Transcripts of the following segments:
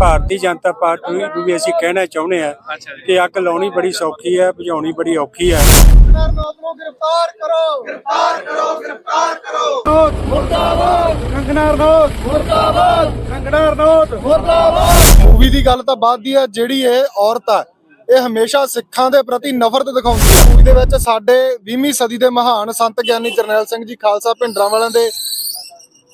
Bharatiya Janata party ਨੂੰ ਵੀ ਅਸੀਂ ਕਹਿਣਾ ਚਾਹੁੰਦੇ ਆ ਕਿ ਅੱਗ ਲਾਉਣੀ ਬੜੀ ਸੌਖੀ ਹੈ ਬੁਝਾਉਣੀ ਬੜੀ ਔਖੀ ਹੈ। ਨਰਨਾਥ ਨੂੰ ਗ੍ਰਿਫਤਾਰ ਕਰੋ। ਗ੍ਰਿਫਤਾਰ ਕਰੋ ਗ੍ਰਿਫਤਾਰ ਕਰੋ। ਮੁਰਦਾਬਾਦ। ਕੰਗਨਾ ਰਣੌਤ ਮੁਰਦਾਬਾਦ। ਕੰਗਨਾ ਰਣੌਤ ਮੁਰਦਾਬਾਦ। ਮੂਵੀ ਦੀ ਗੱਲ ਤਾਂ ਬਾਅਦ ਦੀ ਹੈ ਜਿਹੜੀ ਇਹ ਔਰਤ ਆ ਇਹ ਹਮੇਸ਼ਾ ਸਿੱਖਾਂ ਦੇ ਪ੍ਰਤੀ ਨਫ਼ਰਤ ਦਿਖਾਉਂਦੀ ਹੈ। ਮੂਵੀ ਦੇ ਵਿੱਚ ਸਾਡੇ 20ਵੀਂ ਸਦੀ ਦੇ ਮਹਾਨ ਸੰਤ ਗਿਆਨੀ ਜਰਨੈਲ ਸਿੰਘ ਜੀ ਖਾਲਸਾ ਭਿੰਡਰਾਂ ਵਾਲਿਆਂ ਦੇ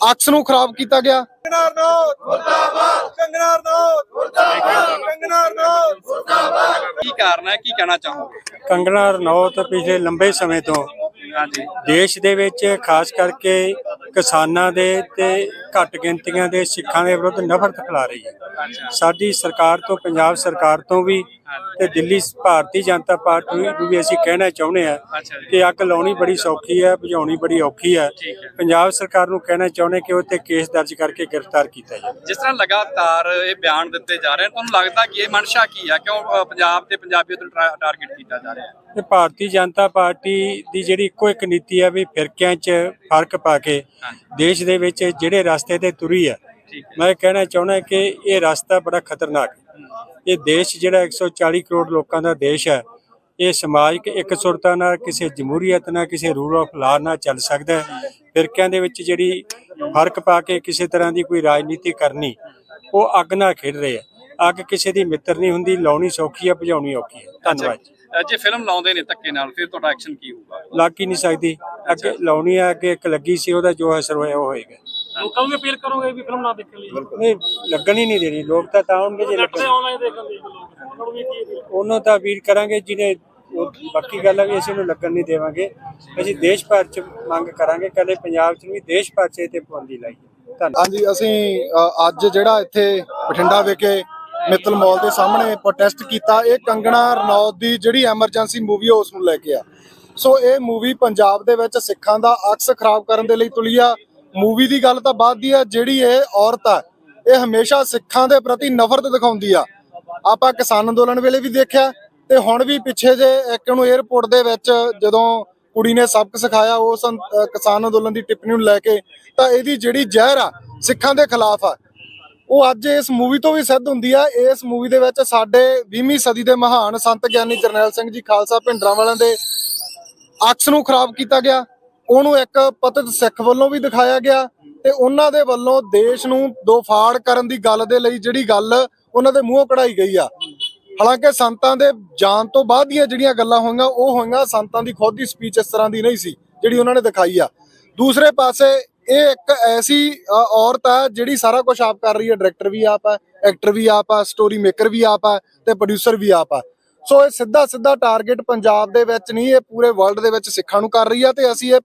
ਅਕਸ ਨੂੰ ਖਰਾਬ ਕੀਤਾ ਗਿਆ। ਕੰਗਨਾ ਰਣੌਤ ਮੁਰਦਾਬਾਦ ਕੰਗਨਾ ਰਣੌਤ ਮੁਰਦਾਬਾਦ ਕੰਗਨਾ ਰਣੌਤ ਕੀ ਕਾਰਨ ਹੈ? ਕੀ ਕਹਿਣਾ ਚਾਹੋਗੇ? ਕੰਗਣਾ ਰਣੌਤ ਪਿਛਲੇ ਲੰਬੇ ਸਮੇਂ ਤੋਂ ਹਾਂਜੀ। ਦੇਸ਼ ਦੇ ਵਿੱਚ ਖਾਸ ਕਰਕੇ ਕਿਸਾਨਾਂ ਦੇ ਤੇ ਘੱਟ ਗਿਣਤੀਆਂ ਦੇ ਸਿੱਖਾਂ ਦੇ ਵਿਰੁੱਧ ਨਫ਼ਰਤ ਫੈਲਾ ਰਹੀ ਹੈ। ਸਾਡੀ ਸਰਕਾਰ ਤੋਂ ਪੰਜਾਬ ਸਰਕਾਰ ਤੋਂ ਵੀ ਤੇ ਦਿੱਲੀ ਭਾਰਤੀ ਜਨਤਾ ਪਾਰਟੀ ਨੂੰ ਵੀ ਅਸੀਂ ਕਹਿਣਾ ਚਾਹੁੰਦੇ ਆ ਕਿ ਅੱਗ ਲਾਉਣੀ ਬੜੀ ਸੌਖੀ ਹੈ ਬੁਝਾਉਣੀ ਬੜੀ ਔਖੀ ਹੈ। ਪੰਜਾਬ ਸਰਕਾਰ ਨੂੰ ਕਹਿਣਾ ਚਾਹੁੰਦੇ ਕਿ ਉਹ ਤੇ ਕੇਸ ਦਰਜ ਕਰਕੇ ਗ੍ਰਿਫਤਾਰ ਕੀਤਾ ਜਾਵੇ। ਜਿਸ ਤਰ੍ਹਾਂ ਲਗਾਤਾਰ ਇਹ ਬਿਆਨ ਦਿੱਤੇ ਜਾ ਰਹੇ ਹਨ ਤੁਹਾਨੂੰ ਲੱਗਦਾ ਕਿ ਇਹ ਮਨਸ਼ਾ ਕੀ ਹੈ? ਕਿਉਂ ਪੰਜਾਬ ਤੇ ਪੰਜਾਬੀਅਤ ਨੂੰ ਟਰਾ- ਟਾਰਗੇਟ ਕੀਤਾ ਜਾ ਰਿਹਾ ਹੈ? ਤੇ ਭਾਰਤੀ ਜਨਤਾ ਪਾਰਟੀ ਦੀ ਜਿਹੜੀ ਇੱਕੋ ਇੱਕ ਨੀਤੀ ਹੈ ਵੀ ਫਿਰਕਿਆਂ 'ਚ ਫ਼ਰਕ ਪਾ ਕੇ ਦੇਸ਼ ਦੇ ਵਿੱਚ ਜਿਹੜੇ ਰਸਤੇ ਤੇ ਤੁਰੀ ਹੈ। ਮੈਂ ਕਹਿਣਾ ਚਾਹੁੰਦਾ ਕਿ ਇਹ ਰਸਤਾ ਬੜਾ ਖਤਰਨਾਕ ਹੈ। ਇਹ ਦੇਸ਼ ਜਿਹੜਾ 140 ਕਰੋੜ ਲੋਕਾਂ ਦਾ ਦੇਸ਼ ਹੈ ਇਹ ਸਮਾਜਿਕ ਇਕਸੁਰਤਾ ਨਾਲ ਕਿਸੇ ਜਮਹੂਰੀਅਤ ਨਾਲ ਕਿਸੇ ਰੂਲ ਆਫ ਲਾ ਨਾਲ ਚੱਲ ਸਕਦਾ ਹੈ। ਫਿਰਕਿਆਂ ਦੇ ਵਿੱਚ ਜਿਹੜੀ ਫ਼ਰਕ ਪਾ ਕੇ ਕਿਸੇ ਤਰ੍ਹਾਂ ਦੀ ਕੋਈ ਰਾਜਨੀਤੀ ਕਰਨੀ ਉਹ ਅੱਗ ਨਾਲ ਖੇਡ ਰਹੇ ਆ। ਅੱਗ ਕਿਸੇ ਦੀ ਮਿੱਤਰ ਨਹੀਂ ਹੁੰਦੀ ਲਾਉਣੀ ਸੌਖੀ ਹੈ ਬੁਝਾਉਣੀ ਔਖੀ ਹੈ ਧੰਨਵਾਦ ਜੀ। ਫਿਲਮ ਲਾਉਂਦੇ ਨੇ ਧੱਕੇ ਨਾਲ ਫਿਰ ਤੁਹਾਡਾ ਐਕਸ਼ਨ ਕੀ ਹੋਊਗਾ? ਲੱਗ ਹੀ ਨਹੀਂ ਸਕਦੀ। ਅੱਗੇ ਲਾਉਣੀ ਹੈ ਅੱਗੇ ਇੱਕ ਲੱਗੀ ਸੀ ਉਹਦਾ ਜੋ ਅਸਰ ਹੋਇਆ ਉਹ ਹੋਏਗਾ। ਲੋਕਾਂ ਨੂੰ ਅਪੀਲ ਕਰੋਗੇ ਵੀ ਫਿਲਮ ਨਾ ਦੇਖਣ ਲਈ? ਨਹੀਂ ਲੱਗਣ ਹੀ ਨਹੀਂ ਦੇਣੀ ਲੋਕ ਤਾਂ ਤਾਂ ਆਉਣਗੇ ਜੇ ਨੈਟ ਤੇ ਲੱਗਣ ਆਨਲਾਈਨ ਦੇਖਣ ਲਈ ਲੋਕ। ਉਹਨਾਂ ਨੂੰ ਵੀ ਕੀ appeal ਉਹਨਾਂ ਦਾ ਵੀਰ ਕਰਾਂਗੇ ਜਿਹਨੇ ਉਹ ਬਾਕੀ ਗੱਲ ਹੈ ਵੀ ਅਸੀਂ ਉਹਨੂੰ ਲੱਗਣ ਨਹੀਂ ਦੇਵਾਂਗੇ। ਅਸੀਂ ਦੇਸ਼ ਭਰ ਚ ਮੰਗ ਕਰਾਂਗੇ। ਕਦੇ ਪੰਜਾਬ ਚ ਵੀ ਦੇਸ਼ ਭਰ ਚ ਇਹ ਤੇ ਪਾਬੰਦੀ ਲਾਈ ਹੈ। ਧੰਨਵਾਦ। ਹਾਂਜੀ ਅਸੀਂ ਅ, ਅੱਜ ਜਿਹੜਾ ਇੱਥੇ ਬਠਿੰਡਾ ਵਿਖੇ ਮਿੱਤਲ ਮਾਲ ਦੇ ਸਾਹਮਣੇ ਪ੍ਰੋਟੈਸਟ ਕੀਤਾ ਇਹ ਕੰਗਣਾ ਰਣੌਤ ਦੀ ਜਿਹੜੀ ਐਮਰਜੈਂਸੀ ਮੂਵੀ ਉਸ ਨੂੰ ਲੈ ਕੇ ਆ। ਸੋ ਇਹ ਮੂਵੀ ਪੰਜਾਬ ਦੇ ਵਿੱਚ ਸਿੱਖਾਂ ਦਾ ਅਕਸ ਖਰਾਬ ਕਰਨ ਦੇ ਲਈ ਤੁਲੀ ਆ। ਮੂਵੀ ਦੀ ਗੱਲ ਤਾਂ ਬਾਅਦ ਦੀ ਆ ਜਿਹੜੀ ਇਹ ਔਰਤ ਆ, ਇਹ ਹਮੇਸ਼ਾ ਸਿੱਖਾਂ ਦੇ ਪ੍ਰਤੀ ਨਫ਼ਰਤ ਦਿਖਾਉਂਦੀ ਆ। ਆਪਾਂ ਕਿਸਾਨ ਅੰਦੋਲਨ ਵੇਲੇ ਵੀ ਦੇਖਿਆ, ਤੇ ਹੁਣ ਵੀ ਪਿੱਛੇ ਜੇ ਇੱਕ ਨੂੰ 에어ਪੋਰਟ ਦੇ ਵਿੱਚ ਜਦੋਂ ਕੁੜੀ ਨੇ ਸਬਕ ਸਿਖਾਇਆ ਉਸ ਕਿਸਾਨ ਅੰਦੋਲਨ ਦੀ ਟਿੱਪਣੀ ਨੂੰ ਲੈ ਕੇ, ਤਾਂ ਇਹਦੀ ਜਿਹੜੀ ਜ਼ਹਿਰ ਆ, ਸਿੱਖਾਂ ਦੇ ਖਿਲਾਫ ਆ। ਉਹ ਅੱਜ ਇਸ ਮੂਵੀ ਤੋਂ ਵੀ ਸਿੱਧ ਹੁੰਦੀ ਆ। ਇਸ ਮੂਵੀ ਦੇ ਵਿੱਚ ਸਾਡੇ 20ਵੀਂ ਸਦੀ ਦੇ ਮਹਾਨ ਸੰਤ ਗਿਆਨੀ ਜਰਨੈਲ ਸਿੰਘ ਜੀ ਖਾਲਸਾ ਭਿੰਡਰਾਂ ਵਾਲਿਆਂ ਦੇ ਅਕਸ ਨੂੰ ਖਰਾਬ ਕੀਤਾ ਗਿਆ। ਉਹਨੂੰ ਇੱਕ ਪਤਿਤ ਸਿੱਖ ਵੱਲੋਂ ਵੀ ਦਿਖਾਇਆ ਗਿਆ ਤੇ ਉਹਨਾਂ ਦੇ ਵੱਲੋਂ ਦੇਸ਼ ਨੂੰ ਦੋ ਫਾੜ ਕਰਨ ਦੀ ਗੱਲ ਦੇ ਲਈ ਜਿਹੜੀ ਗੱਲ ਉਹਨਾਂ ਦੇ ਮੂੰਹੋਂ ਕਢਾਈ ਗਈ ਆ। ਹਾਲਾਂਕਿ ਸੰਤਾਂ ਦੇ ਜਾਣ ਤੋਂ ਬਾਅਦ ਦੀਆਂ ਜਿਹੜੀਆਂ ਗੱਲਾਂ ਹੋਈਆਂ, ਉਹ ਹੋਈਆਂ ਸੰਤਾਂ ਦੀ ਖੁਦ ਦੀ ਸਪੀਚ ਇਸ ਤਰ੍ਹਾਂ ਦੀ ਨਹੀਂ ਸੀ, ਜਿਹੜੀ ਉਹਨਾਂ ਨੇ ਦਿਖਾਈ ਆ। ਦੂਸਰੇ ਪਾਸੇ ਇਹ ਇੱਕ ਐਸੀ ਔਰਤ ਆ ਜਿਹੜੀ ਸਾਰਾ ਕੁਝ ਆਪ ਕਰ ਰਹੀ ਹੈ ਡਾਇਰੈਕਟਰ ਵੀ ਆਪ ਆ ਐਕਟਰ ਵੀ ਆਪ ਆ ਸਟੋਰੀ ਮੇਕਰ ਵੀ ਆਪ ਆ ਤੇ ਪ੍ਰੋਡਿਊਸਰ ਵੀ ਆਪ ਆ। ਸੋ ਇਹ ਸਿੱਧਾ ਸਿੱਧਾ ਟਾਰਗੇਟ ਪੰਜਾਬ ਦੇ ਵਿੱਚ ਨਹੀਂ, ਇਹ ਪੂਰੇ ਵਰਲਡ ਦੇ ਵਿੱਚ ਸਿੱਖਾਂ ਨੂੰ ਕਰ ਰਹੀ ਆ ਤੇ ਅਸੀਂ ਇਹ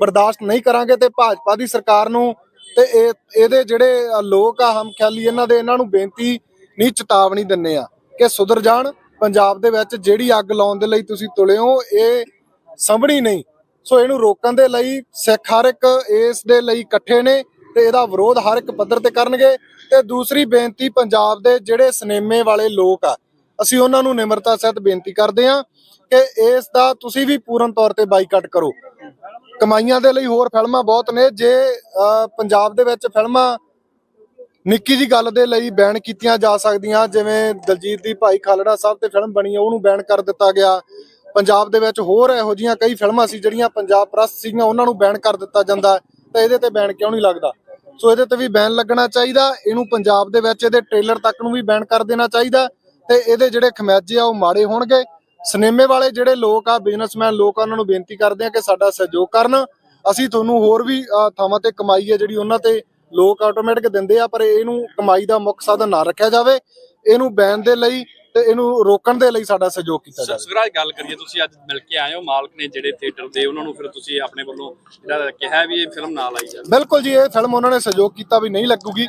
ਬਰਦਾਸ਼ਤ ਨਹੀਂ ਕਰਾਂਗੇ ਤੇ ਭਾਜਪਾ ਦੀ ਸਰਕਾਰ ਨੂੰ ਤੇ ਇਹ, ਇਹਦੇ ਜਿਹੜੇ ਲੋਕ ਆ, ਹਮ ਇਹਨਾਂ ਦੇ, ਇਹਨਾਂ ਨੂੰ ਬੇਨਤੀ ਨਹੀਂ, ਚੇਤਾਵਨੀ ਦਿੰਨੇ ਆ ਕਿ ਸੁਧਰ ਜਾਣ। ਪੰਜਾਬ ਦੇ ਵਿੱਚ ਜਿਹੜੀ ਅੱਗ ਲਾਉਣ ਦੇ ਲਈ ਤੁਸੀਂ ਤੁਲੇ ਹੋ, ਇਹ ਸੰਭਣੀ ਨਹੀਂ। ਸੋ ਇਹਨੂੰ ਰੋਕਣ ਦੇ ਲਈ ਸਿੱਖ ਹਰ ਇੱਕ ਇਸ ਦੇ ਲਈ ਇਕੱਠੇ ਨੇ ਤੇ ਇਹਦਾ ਵਿਰੋਧ ਹਰ ਇੱਕ ਪੱਧਰ ਤੇ ਕਰਨਗੇ। ਤੇ ਦੂਸਰੀ ਬੇਨਤੀ, ਪੰਜਾਬ ਦੇ ਜਿਹੜੇ ਸਿਨੇਮੇ ਵਾਲੇ ਲੋਕ ਆ ਅਸੀਂ ਉਹਨਾਂ ਨੂੰ ਨਿਮਰਤਾ ਸਹਿਤ ਬੇਨਤੀ ਕਰਦੇ ਹਾਂ ਕਿ ਇਸ ਦਾ ਤੁਸੀਂ ਵੀ ਪੂਰਨ ਤੌਰ ਤੇ ਬਾਈਕਾਟ ਕਰੋ। ਕਮਾਈਆਂ ਦੇ ਲਈ ਹੋਰ ਫਿਲਮਾਂ ਬਹੁਤ ਨੇ। ਜੇ ਪੰਜਾਬ ਦੇ ਵਿੱਚ ਫਿਲਮਾਂ ਨਿੱਕੀ ਜੀ ਗੱਲ ਦੇ ਲਈ ਬੈਨ ਕੀਤੀਆਂ ਜਾ ਸਕਦੀਆਂ, ਜਿਵੇਂ ਦਲਜੀਤ ਦੀ ਭਾਈ ਖਾਲੜਾ ਸਾਹਿਬ ਤੇ ਫਿਲਮ ਬਣੀ ਉਹਨੂੰ ਬੈਨ ਕਰ ਦਿੱਤਾ ਗਿਆ। ਪੰਜਾਬ ਦੇ ਵਿੱਚ ਹੋਰ ਇਹੋ ਜੀਆਂ ਕਈ ਫਿਲਮਾਂ ਸੀ ਜਿਹੜੀਆਂ ਪੰਜਾਬ ਪ੍ਰਸਤ ਸੀਗੀਆਂ, ਉਹਨਾਂ ਨੂੰ ਬੈਨ ਕਰ ਦਿੱਤਾ ਜਾਂਦਾ ਤਾਂ ਇਹਦੇ ਤੇ ਬੈਨ ਕਿਉਂ ਨਹੀਂ ਲੱਗਦਾ? ਸੋ ਇਹਦੇ ਤੇ ਵੀ ਬੈਨ ਲੱਗਣਾ ਚਾਹੀਦਾ। ਇਹਨੂੰ ਪੰਜਾਬ ਦੇ ਵਿੱਚ ਇਹਦੇ ਟ੍ਰੇਲਰ ਤੱਕ ਨੂੰ ਵੀ ਬੈਨ ਕਰ ਦੇਣਾ ਚਾਹੀਦਾ। ਤੇ ਇਹਦੇ ਜਿਹੜੇ ਖਮਿਆਜੇ ਆ ਉਹ ਮਾੜੇ ਹੋਣਗੇ। ਸਿਨੇਮੇ ਵਾਲੇ ਜਿਹੜੇ ਲੋਕ ਆ ਬਿਜ਼ਨਸਮੈਨ ਲੋਕ ਆ ਉਹਨਾਂ ਨੂੰ ਬੇਨਤੀ ਕਰਦੇ ਆ ਕਿ ਸਾਡਾ ਸਹਿਯੋਗ ਕਰਨ। ਅਸੀਂ ਤੁਹਾਨੂੰ ਹੋਰ ਵੀ ਥਾਵਾਂ ਤੇ ਕਮਾਈ ਹੈ ਜਿਹੜੀ ਉਹਨਾਂ ਤੇ ਲੋਕ ਆਟੋਮੈਟਿਕ ਦਿੰਦੇ ਆ ਪਰ ਇਹਨੂੰ ਕਮਾਈ ਦਾ ਮੁੱਖ ਸਾਧਨ ਨਾ ਰੱਖਿਆ ਜਾਵੇ। ਇਹਨੂੰ ਬੈਨ ਦੇ ਲਈ ਤੇ ਇਹਨੂੰ ਰੋਕਣ ਦੇ ਲਈ ਸਾਡਾ ਸਹਿਯੋਗ ਕੀਤਾ ਜਾਵੇ। ਸੁਖਰਾਜ ਗੱਲ ਕਰੀਏ ਤੁਸੀਂ ਅੱਜ ਮਿਲ ਕੇ ਆਏ ਹੋ ਮਾਲਕ ਨੇ ਜਿਹੜੇ ਥੀਏਟਰ ਦੇ ਉਹਨਾਂ ਨੂੰ ਫਿਰ ਤੁਸੀਂ ਆਪਣੇ ਵੱਲੋਂ ਜਿਹੜਾ ਕਿਹਾ ਵੀ ਇਹ ਫਿਲਮ ਨਾ ਲਾਈ ਜਾਵੇ। ਬਿਲਕੁਲ ਜੀ ਇਹ ਫਿਲਮ ਉਹਨਾਂ ਨੇ ਸਹਿਯੋਗ ਕੀਤਾ ਵੀ ਨਹੀਂ ਲੱਗੂਗੀ।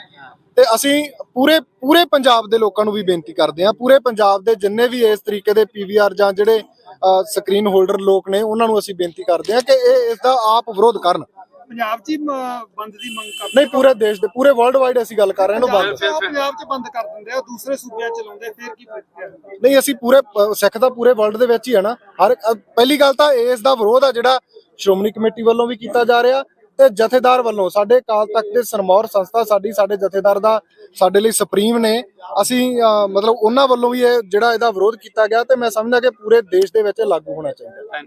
ਤੇ ਅਸੀਂ ਪੂਰੇ ਪੂਰੇ ਪੰਜਾਬ ਦੇ ਲੋਕਾਂ ਨੂੰ ਵੀ ਬੇਨਤੀ ਕਰਦੇ ਹਾਂ ਪੂਰੇ ਪੰਜਾਬ ਦੇ ਜਿੰਨੇ ਵੀ ਇਸ ਤਰੀਕੇ ਦੇ ਪੀਵੀਆਰ ਜਾਂ ਜਿਹੜੇ ਸਕਰੀਨ ਹੋਲਡਰ ਲੋਕ ਨੇ ਉਹਨਾਂ ਨੂੰ ਅਸੀਂ ਬੇਨਤੀ ਕਰਦੇ ਹਾਂ ਕਿ ਇਹ ਇਸ ਦਾ ਆਪ ਵਿਰੋਧ ਕਰਨ। ਪੰਜਾਬ 'ਚ ਹੀ ਬੰਦ ਦੀ ਮੰਗ ਕਰਦੇ ਨਹੀਂ ਪੂਰੇ ਦੇਸ਼ ਦੇ ਪੂਰੇ ਵਰਲਡ ਵਾਈਡ ਅਸੀਂ ਗੱਲ ਕਰ ਰਹੇ ਹਾਂ ਬੰਦ। ਪੰਜਾਬ 'ਚ ਬੰਦ ਕਰ ਦਿੰਦੇ ਆ ਦੂਸਰੇ ਸੂਬਿਆਂ 'ਚ ਲਾਉਂਦੇ ਫਿਰ ਕੀ ਪ੍ਰਤੀਕਿਰਿਆ ਨਹੀਂ ਅਸੀਂ ਪੂਰੇ ਸਿੱਖ ਤਾਂ ਪੂਰੇ ਵਰਲਡ ਦੇ ਵਿੱਚ ਹੀ ਆ ਨਾ। ਹਰ ਪਹਿਲੀ ਗੱਲ ਤਾਂ ਇਸ ਦਾ ਵਿਰੋਧ ਆ ਜਿਹੜਾ ਸ਼੍ਰੋਮਣੀ ਕਮੇਟੀ ਵੱਲੋਂ ਵੀ ਕੀਤਾ ਜਾ ਰਿਹਾ। ਤੇ ਜਥੇਦਾਰ ਵੱਲੋਂ ਸਾਡੇ ਕਾਲ ਤਖਤ ਦੇ ਸਰਮੌਰ ਸੰਸਥਾ ਸਾਡੀ, ਸਾਡੇ ਜਥੇਦਾਰ ਦਾ ਸਾਡੇ ਲਈ ਸੁਪਰੀਮ ਨੇ। ਅਸੀਂ ਮਤਲਬ ਉਹਨਾਂ ਵੱਲੋਂ ਵੀ ਇਹ ਜਿਹੜਾ ਇਹਦਾ ਵਿਰੋਧ ਕੀਤਾ ਗਿਆ ਤੇ ਮੈਂ ਸਮਝਦਾ ਕਿ ਪੂਰੇ ਦੇਸ਼ ਦੇ ਵਿੱਚ ਇਹ ਲਾਗੂ ਹੋਣਾ ਚਾਹੀਦਾ।